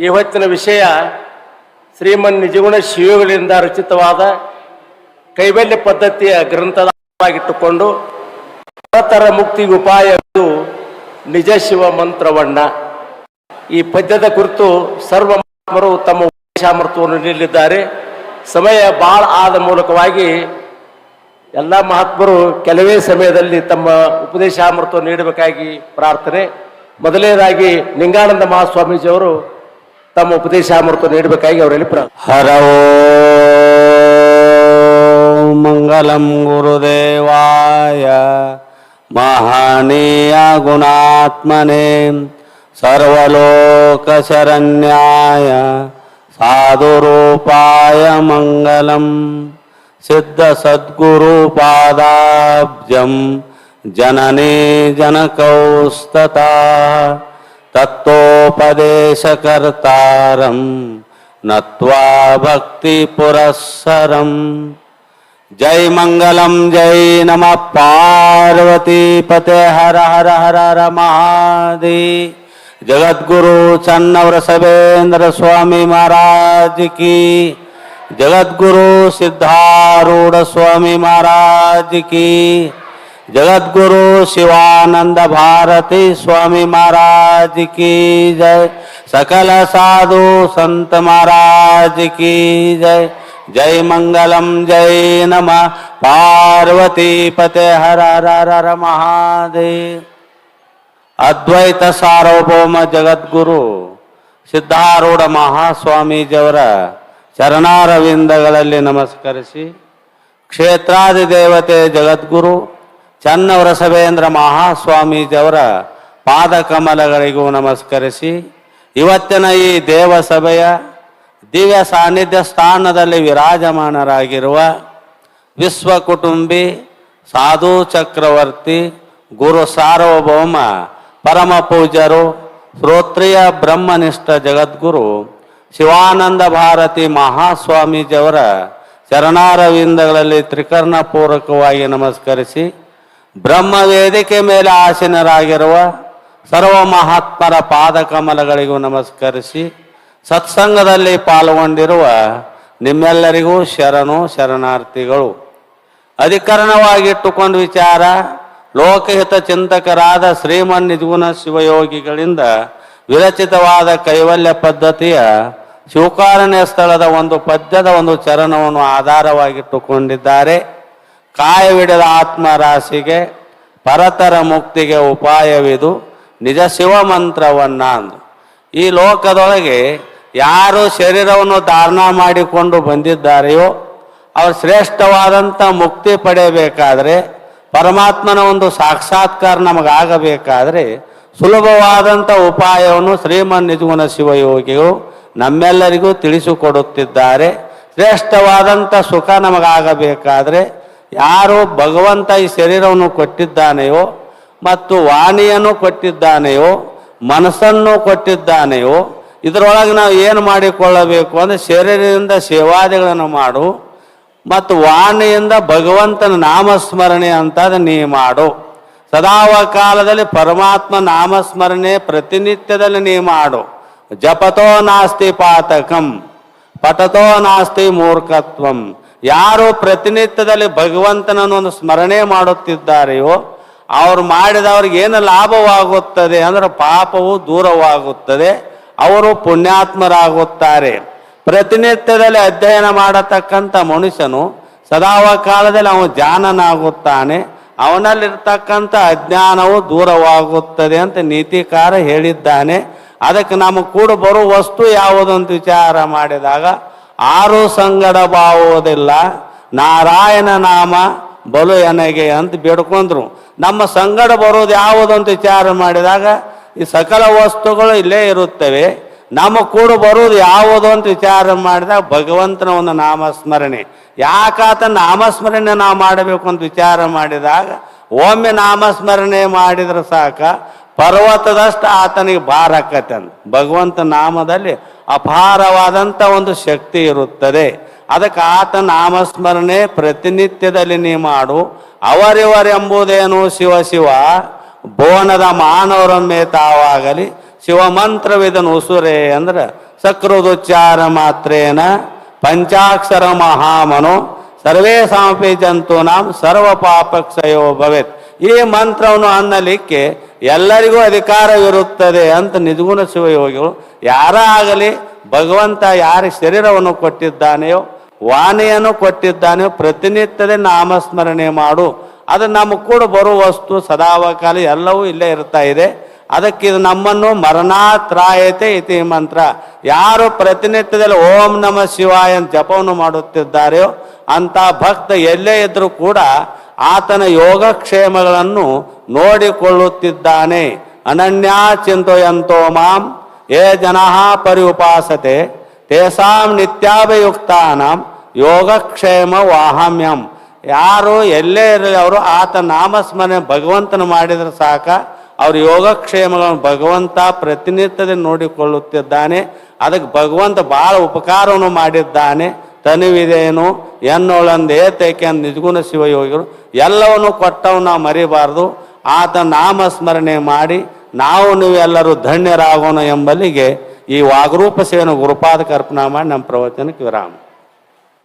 ಇವತ್ತಿನ ವಿಷಯ ಶ್ರೀಮನ್ ನಿಜಗುಣ ಶಿವಗಳಿಂದ ರಚಿತವಾದ ಕೈವಲ್ಯ ಪದ್ಧತಿಯ ಗ್ರಂಥವಾಗಿಟ್ಟುಕೊಂಡು ಪರತರ ಮುಕ್ತಿ ಉಪಾಯ ನಿಜ ಶಿವ ಮಂತ್ರವಣ್ಣ ಈ ಪದ್ಯದ ಕುರಿತು ಸರ್ವ ಮಹಾತ್ಮರು ತಮ್ಮ ಉಪದೇಶಾಮೃತವನ್ನು ನೀಡಲಿದ್ದಾರೆ. ಸಮಯ ಬಹಳ ಆದ ಮೂಲಕವಾಗಿ ಎಲ್ಲ ಮಹಾತ್ಮರು ಕೆಲವೇ ಸಮಯದಲ್ಲಿ ತಮ್ಮ ಉಪದೇಶಾಮೃತವನ್ನು ನೀಡಬೇಕಾಗಿ ಪ್ರಾರ್ಥನೆ. ಮೊದಲನೇದಾಗಿ ನಿಂಗಾನಂದ ಮಹಾಸ್ವಾಮೀಜಿಯವರು ತಮ್ಮ ಉಪದೇಶಾಮೃತ ನೀಡಬೇಕಾಗಿ ಅವರಲ್ಲಿ ಪ್ರಾರ್ಥನೆ ಹರ ಓಂ ಮಂಗಲಂ ಗುರುದೇವಾಯ ಮಹನೀಯ ಗುಣಾತ್ಮನೆ ಸರ್ವಲೋಕ ಶರಣ್ಯಾಯ ಸಾಧುರೂಪಾಯ ಮಂಗಲಂ ಸಿದ್ಧ ಸದ್ಗುರು ಪಾದಾಬ್ಜಂ ಜನನೇ ಜನಕೌಸ್ತತಾ ತತ್ವೋಪದೇಶಕರ್ತಾರಂ ನತ್ವಾ ಭಕ್ತಿ ಪುರಸ್ಸರಂ ಜೈ ಮಂಗಲಂ ಜೈ ನಮ ಪಾರ್ವತಿ ಪತೆ ಹರ ಹರ ಹರ ಹರ ಮಹಾದೇ ಜಗದ್ಗುರು ಚನ್ನವರ ಸಭೇಂದ್ರ ಸ್ವಾಮಿ ಮಹಾರಾಜ್ ಜಗದ್ಗುರು ಶಿವಾನಂದ ಭಾರತಿ ಸ್ವಾಮಿ ಮಹಾರಾಜ್ ಕಿ ಜಯ ಸಕಲ ಸಾಧು ಸಂತ ಮಹಾರಾಜ್ ಕಿ ಜಯ ಜೈ ಮಂಗಲಂ, ಜೈ ನಮ ಪಾರ್ವತಿ ಪತೆ ಹರ ಹರ ಹರ ಮಹಾದೇವ್. ಅದ್ವೈತ ಸಾರ್ವಭೌಮ ಜಗದ್ಗುರು ಸಿದ್ಧಾರೂಢ ಮಹಾಸ್ವಾಮೀಜಿಯವರ ಚರಣಾರವಿಂದಗಳಲ್ಲಿ ನಮಸ್ಕರಿಸಿ ಕ್ಷೇತ್ರಾದಿ ದೇವತೆ ಜಗದ್ಗುರು ಚನ್ನವರ ಸಭೇಂದ್ರ ಮಹಾಸ್ವಾಮೀಜಿಯವರ ಪಾದ ಕಮಲಗಳಿಗೂ ನಮಸ್ಕರಿಸಿ, ಇವತ್ತಿನ ಈ ದೇವಸಭೆಯ ದಿವ್ಯ ಸಾನ್ನಿಧ್ಯ ಸ್ಥಾನದಲ್ಲಿ ವಿರಾಜಮಾನರಾಗಿರುವ ವಿಶ್ವ ಕುಟುಂಬಿ ಸಾಧು ಚಕ್ರವರ್ತಿ ಗುರು ಸಾರ್ವಭೌಮ ಪರಮ ಪೂಜ್ಯರು ಶ್ರೋತ್ರಿಯ ಬ್ರಹ್ಮನಿಷ್ಠ ಜಗದ್ಗುರು ಶಿವಾನಂದ ಭಾರತಿ ಮಹಾಸ್ವಾಮೀಜಿಯವರ ಚರಣಾರವಿಂದಗಳಲ್ಲಿ ತ್ರಿಕರ್ಣ ಪೂರ್ವಕವಾಗಿ ನಮಸ್ಕರಿಸಿ ಬ್ರಹ್ಮ ವೇದಿಕೆ ಮೇಲೆ ಆಸೀನರಾಗಿರುವ ಸರ್ವ ಮಹಾತ್ಮರ ಪಾದಕಮಲಗಳಿಗೂ ನಮಸ್ಕರಿಸಿ ಸತ್ಸಂಗದಲ್ಲಿ ಪಾಲ್ಗೊಂಡಿರುವ ನಿಮ್ಮೆಲ್ಲರಿಗೂ ಶರಣು ಶರಣಾರ್ಥಿಗಳು. ಅಧಿಕರಣವಾಗಿಟ್ಟುಕೊಂಡು ವಿಚಾರ, ಲೋಕಹಿತ ಚಿಂತಕರಾದ ಶ್ರೀಮನ್ ನಿಜಗುಣ ಶಿವಯೋಗಿಗಳಿಂದ ವಿರಚಿತವಾದ ಕೈವಲ್ಯ ಪದ್ಧತಿಯ ಶಿವಕಾರಣ್ಯ ಸ್ಥಳದ ಒಂದು ಪದ್ಯದ ಒಂದು ಚರಣವನ್ನು ಆಧಾರವಾಗಿಟ್ಟುಕೊಂಡಿದ್ದಾರೆ. ಕಾಯವಿಡದ ಆತ್ಮರಾಶಿಗೆ ಪರತರ ಮುಕ್ತಿಗೆ ಉಪಾಯವಿದು ನಿಜ ಶಿವ ಮಂತ್ರವನ್ನ ಅಂದು ಈ ಲೋಕದೊಳಗೆ ಯಾರು ಶರೀರವನ್ನು ಧಾರಣ ಮಾಡಿಕೊಂಡು ಬಂದಿದ್ದಾರೆಯೋ, ಅವರು ಶ್ರೇಷ್ಠವಾದಂಥ ಮುಕ್ತಿ ಪಡೆಯಬೇಕಾದ್ರೆ, ಪರಮಾತ್ಮನ ಒಂದು ಸಾಕ್ಷಾತ್ಕಾರ ನಮಗಾಗಬೇಕಾದ್ರೆ ಸುಲಭವಾದಂಥ ಉಪಾಯವನ್ನು ಶ್ರೀಮನ್ ನಿಜಗುಣ ಶಿವಯೋಗಿಗಳು ನಮ್ಮೆಲ್ಲರಿಗೂ ತಿಳಿಸಿಕೊಡುತ್ತಿದ್ದಾರೆ. ಶ್ರೇಷ್ಠವಾದಂಥ ಸುಖ ನಮಗಾಗಬೇಕಾದ್ರೆ ಯಾರು ಭಗವಂತ ಈ ಶರೀರವನ್ನು ಕೊಟ್ಟಿದ್ದಾನೆಯೋ ಮತ್ತು ವಾಣಿಯನ್ನು ಕೊಟ್ಟಿದ್ದಾನೆಯೋ, ಮನಸ್ಸನ್ನು ಕೊಟ್ಟಿದ್ದಾನೆಯೋ, ಇದರೊಳಗೆ ನಾವು ಏನು ಮಾಡಿಕೊಳ್ಳಬೇಕು ಅಂದರೆ ಶರೀರದಿಂದ ಸೇವಾದಿಗಳನ್ನು ಮಾಡು ಮತ್ತು ವಾಣಿಯಿಂದ ಭಗವಂತನ ನಾಮಸ್ಮರಣೆ ಅಂತದ ನೀ ಮಾಡು. ಸದಾವ ಕಾಲದಲ್ಲಿ ಪರಮಾತ್ಮ ನಾಮಸ್ಮರಣೆ ಪ್ರತಿನಿತ್ಯದಲ್ಲಿ ನೀ ಮಾಡು. ಜಪತೋ ನಾಸ್ತಿ ಪಾತಕಂ ಪಟತೋ ನಾಸ್ತಿ ಮೂರ್ಖತ್ವಂ. ಯಾರು ಪ್ರತಿನಿತ್ಯದಲ್ಲಿ ಭಗವಂತನನ್ನು ಒಂದು ಸ್ಮರಣೆ ಮಾಡುತ್ತಿದ್ದಾರೆಯೋ, ಅವ್ರು ಮಾಡಿದವ್ರಿಗೆ ಏನು ಲಾಭವಾಗುತ್ತದೆ ಅಂದ್ರೆ ಪಾಪವು ದೂರವಾಗುತ್ತದೆ, ಅವರು ಪುಣ್ಯಾತ್ಮರಾಗುತ್ತಾರೆ. ಪ್ರತಿನಿತ್ಯದಲ್ಲಿ ಅಧ್ಯಯನ ಮಾಡತಕ್ಕಂಥ ಮನುಷ್ಯನು ಸದಾವ ಕಾಲದಲ್ಲಿ ಅವನು ಜಾನನಾಗುತ್ತಾನೆ, ಅವನಲ್ಲಿರ್ತಕ್ಕಂಥ ಅಜ್ಞಾನವು ದೂರವಾಗುತ್ತದೆ ಅಂತ ನೀತಿಕಾರ ಹೇಳಿದ್ದಾನೆ. ಅದಕ್ಕೆ ನಮಗೆ ಕೂಡ ಬರುವ ವಸ್ತು ಯಾವುದು ಅಂತ ವಿಚಾರ ಮಾಡಿದಾಗ ಆರು ಸಂಗಡ ಬಾವುವುದಿಲ್ಲ. ನಾರಾಯಣ ನಾಮ ಬಲು ಎನಗೆ ಅಂತ ಬೇಡ್ಕೊಂಡ್ರು. ನಮ್ಮ ಸಂಗಡ ಬರೋದು ಯಾವುದು ಅಂತ ವಿಚಾರ ಮಾಡಿದಾಗ ಈ ಸಕಲ ವಸ್ತುಗಳು ಇಲ್ಲೇ ಇರುತ್ತವೆ. ನಮ್ಮ ಕೂಡ ಬರೋದು ಯಾವುದು ಅಂತ ವಿಚಾರ ಮಾಡಿದಾಗ ಭಗವಂತನ ಒಂದು ನಾಮಸ್ಮರಣೆ. ಯಾಕಾತ ನಾಮಸ್ಮರಣೆ ನಾವು ಮಾಡಬೇಕು ಅಂತ ವಿಚಾರ ಮಾಡಿದಾಗ, ಒಮ್ಮೆ ನಾಮಸ್ಮರಣೆ ಮಾಡಿದ್ರೆ ಸಾಕ ಪರ್ವತದಷ್ಟು ಆತನಿಗೆ ಭಾರ ಹಾಕತ್ತೆ ಅಂತ ಭಗವಂತ ನಾಮದಲ್ಲಿ ಅಪಾರವಾದಂಥ ಒಂದು ಶಕ್ತಿ ಇರುತ್ತದೆ. ಅದಕ್ಕೆ ಆತ ನಾಮಸ್ಮರಣೆ ಪ್ರತಿನಿತ್ಯದಲ್ಲಿ ನೀ ಮಾಡು. ಅವರಿವರೆಂಬುದೇನು ಶಿವ ಶಿವ? ಬೋನದ ತಾವಾಗಲಿ ಶಿವ ಮಂತ್ರವಿದನು ಉಸುರೆ ಅಂದ್ರೆ ಸಕೃದುಚ್ಚಾರ ಮಾತ್ರೇನ ಪಂಚಾಕ್ಷರ ಮಹಾಮನು. ಜಂತು ನಾಮ ಸರ್ವ ಪಾಪಕ್ಷಯೋ ಭವೇತ್. ಈ ಮಂತ್ರವನ್ನು ಅನ್ನಲಿಕ್ಕೆ ಎಲ್ಲರಿಗೂ ಅಧಿಕಾರವಿರುತ್ತದೆ ಅಂತ ನಿಜಗುಣ ಶಿವಯೋಗಿಗಳು ಯಾರ ಆಗಲಿ ಭಗವಂತ ಯಾರ ಶರೀರವನ್ನು ಕೊಟ್ಟಿದ್ದಾನೆಯೋ, ವಾಣಿಯನ್ನು ಕೊಟ್ಟಿದ್ದಾನೆಯೋ, ಪ್ರತಿನಿತ್ಯದ ನಾಮಸ್ಮರಣೆ ಮಾಡು. ಅದು ನಮ್ಮ ಕೂಡ ಬರುವ ವಸ್ತು ಸದಾವಕಾಲ ಎಲ್ಲವೂ ಇಲ್ಲೇ ಇರ್ತಾ ಇದೆ. ಅದಕ್ಕೆ ಇದು ನಮ್ಮನ್ನು ಮರಣಾತ್ರಾಯತೆ ಇತಿ ಮಂತ್ರ. ಯಾರು ಪ್ರತಿನಿತ್ಯದಲ್ಲಿ ಓಂ ನಮ ಶಿವಾಯ ಜಪವನ್ನು ಮಾಡುತ್ತಿದ್ದಾರೆಯೋ ಅಂತ ಭಕ್ತ ಎಲ್ಲೇ ಇದ್ರೂ ಕೂಡ ಆತನ ಯೋಗಕ್ಷೇಮಗಳನ್ನು ನೋಡಿಕೊಳ್ಳುತ್ತಿದ್ದಾನೆ. ಅನನ್ಯಾ ಚಿಂತೆಯಂತೋ ಮಾಂ ಯೇ ಜನಃ ಪರಿಉಪಾಸತೆ ತೇಸಾಂ ನಿತ್ಯಾಭಿಯುಕ್ತಾನಾಂ, ಯೋಗಕ್ಷೇಮ ವಾಹಮ್ಯಂ. ಯಾರು ಎಲ್ಲೇ ಇರಲಿ ಅವರು ಆತ ನಾಮಸ್ಮರಣೆ ಭಗವಂತನ ಮಾಡಿದರೆ ಸಾಕ. ಅವ್ರ ಯೋಗಕ್ಷೇಮಗಳನ್ನು ಭಗವಂತ ಪ್ರತಿನಿತ್ಯದ ನೋಡಿಕೊಳ್ಳುತ್ತಿದ್ದಾನೆ. ಅದಕ್ಕೆ ಭಗವಂತ ಭಾಳ ಉಪಕಾರವನ್ನು ಮಾಡಿದ್ದಾನೆ. ತನುವಿದೇನು, ಎನ್ನೋಳಂದು ಏತೈಕೆ ಅಂದ ನಿಜಗುಣ ಶಿವಯೋಗಿಗಳು ಎಲ್ಲವನ್ನು ಕೊಟ್ಟವು ನಾವು ಮರಿಬಾರ್ದು. ಆತ ನಾಮಸ್ಮರಣೆ ಮಾಡಿ, ನಾವು ನೀವೆಲ್ಲರೂ ಧನ್ಯರಾಗೋಣ ಎಂಬಲ್ಲಿಗೆ ಈ ವಾಗರೂಪ ಸೇವೆಯನ್ನು ಗುರುಪಾದ ಕಲ್ಪನಾ ಮಾಡಿ ನಮ್ಮ ಪ್ರವಚನಕ್ಕೆ ವಿರಾಮ.